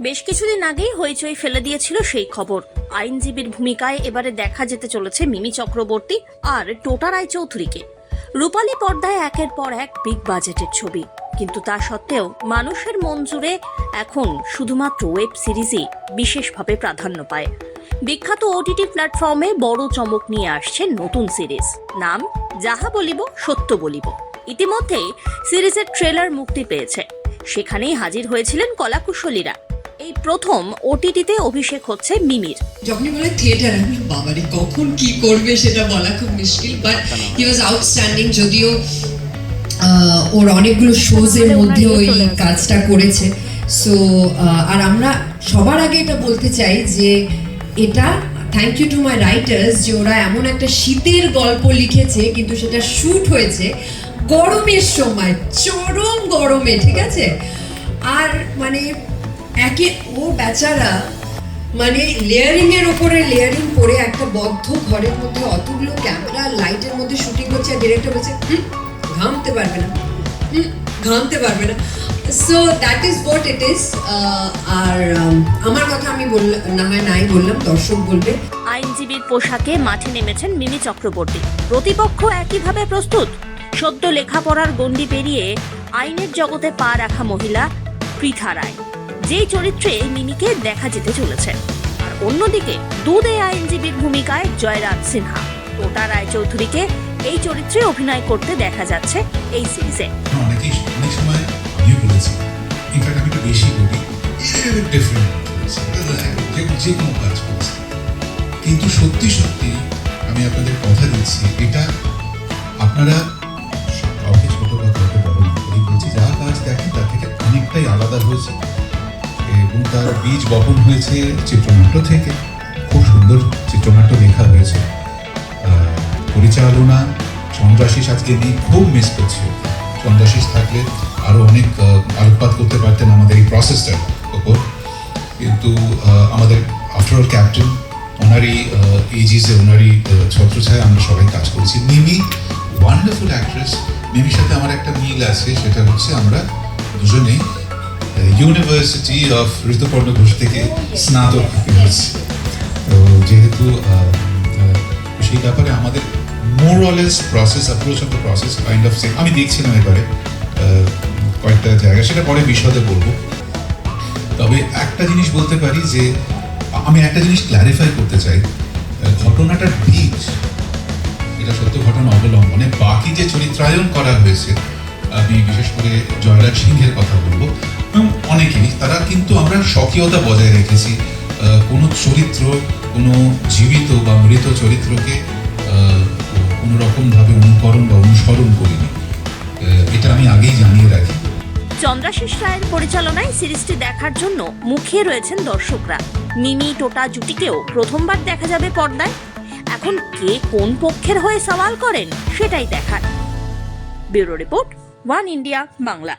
বেশ কিছুদিন আগেই হইচই ফেলে দিয়েছিল সেই খবর। আইনজীবীর ভূমিকায় এবারে দেখা যেতে চলেছে মিমি চক্রবর্তী আর টোটা রায়চৌধুরীকে। রূপালী পর্দায় একের পর এক বিগ বাজেটের ছবি। কিন্তু তা সত্ত্বেও মানুষের মন জুড়ে এখন শুধুমাত্র ওয়েব সিরিজই বিশেষভাবে প্রাধান্য পায়। বিখ্যাত ওটিটি প্ল্যাটফর্মে বড় চমক নিয়ে আসছে নতুন সিরিজ। নাম যাহা বলিব, সত্য বলিব। ইতিমধ্যেই সিরিজের ট্রেলার মুক্তি পেয়েছে। সেখানেই হাজির হয়েছিলেন কলাকুশলীরা। এই প্রথম ওটিটিতে অভিষেক হচ্ছে মিমির। যখনই বলে থিয়েটার আমি বাবারে কখন কি করবে সেটা বলা খুব মুশকিল বাট হি ওয়াজ আউটস্ট্যান্ডিং যদিও ওর অনেকগুলো শোজ এর মধ্যে ওই কাজটা করেছে। সো আর আমরা সবার আগে এটা বলতে চাই যে এটা thank you to my writers যে ওরা এমন একটা শীতের গল্প লিখেছে কিন্তু সেটা শুট হয়েছে গরমের সময় চরম গরমে ঠিক আছে? আর মানে একে ও বেচারা মানে লেয়ারিং এর উপরে লেয়ারিং করে একটা বদ্ধ ঘরের মধ্যে অতগুলো ক্যামেরা লাইটের মধ্যে শুটিং করছে আর ডিরেক্টর বলছে "হুম, ঘামতে পারবে না। ঘামতে পারবে না। So that is what it is আর আমার কথা আমি বললাম না হয় নাই বললাম দর্শক বলবে। আইনজীবীর পোশাকে মাঠে নেমেছেন মিমি চক্রবর্তী। প্রতিপক্ষ একইভাবে প্রস্তুত? সদ্য লেখাপড়ার গণ্ডি পেরিয়ে আইনের জগতে পা রাখা মহিলা পৃথা রায়। যেই চরিত্রে মিমিকে দেখা যেতে চলেছে। আর অন্যদিকে দুধে আইনজীবীর ভূমিকায় জয়রাজ সিনহা। টোটা রায়চৌধুরীকে এই চরিত্রে অভিনয় করতে দেখা যাচ্ছে এই সিরিজে। যে করছি। কিন্তু সত্যি সত্যি আমি আপনাদের কথা দিচ্ছি, এটা আপনারা কাউকে ছোট বা বড় না করেই যা কাজ দেখেন, তার থেকে অনেকটাই আলাদা হয়েছে। এবং তার বীজ বপন হয়েছে চিত্রনাট্য থেকে। খুব সুন্দর চিত্রনাট্য লেখা হয়েছে। পরিচালনা চন্দ্রাশিস আজকে নেই খুব মিস করছি। চন্দ্রাশিস থাকলে আরও অনেক আলোকপাত করতে পারতেন আমাদের এই প্রসেসটার ওপর। কিন্তু আমাদের আফটার অল ক্যাপ্টেন ওনারই এজিসে ওনারই ছত্রছায় আমরা সবাই কাজ করেছি। মিমি ওয়ান্ডারফুল অ্যাক্ট্রেস মিমির সাথে আমার একটা মিল আছে, সেটা হচ্ছে আমরা দুজনেই ইউনিভার্সিটি অফ ঋতুপর্ণ ঘোষ থেকে স্নাতক হয়েছি তো যেহেতু সেই ব্যাপারে আমাদের more less process approach of the process kind of same আমি দেখছিলাম এবারে কয়েকটা জায়গা সেটা পরে বিশদে বলব। তবে একটা জিনিস বলতে পারি যে, আমি একটা জিনিস ক্ল্যারিফাই করতে চাই। ঘটনাটার বীজ এটা সত্য ঘটনা অবলম্বনে বাকি যে চরিত্রায়ন করা হয়েছে আমি বিশেষ করে জয়রাজ সিংহের কথা বলব। এবং অনেকেরই, তারা কিন্তু আমরা স্বকীয়তা বজায় রেখেছি। কোনো চরিত্র, কোনো জীবিত বা মৃত চরিত্রকে কোনো রকমভাবে অনুকরণ বা অনুসরণ করিনি। এটা আমি আগেই জানিয়ে রাখি। চন্দ্রাশিস রায়ের পরিচালনায় সিরিজটি দেখার জন্য মুখিয়ে রয়েছেন দর্শকরা। মিমি টোটা জুটিকেও প্রথমবার দেখা যাবে পর্দায়। এখন কে কোন পক্ষের হয়ে সওয়াল করেন, সেটাই দেখার। Bureau report one India Bangla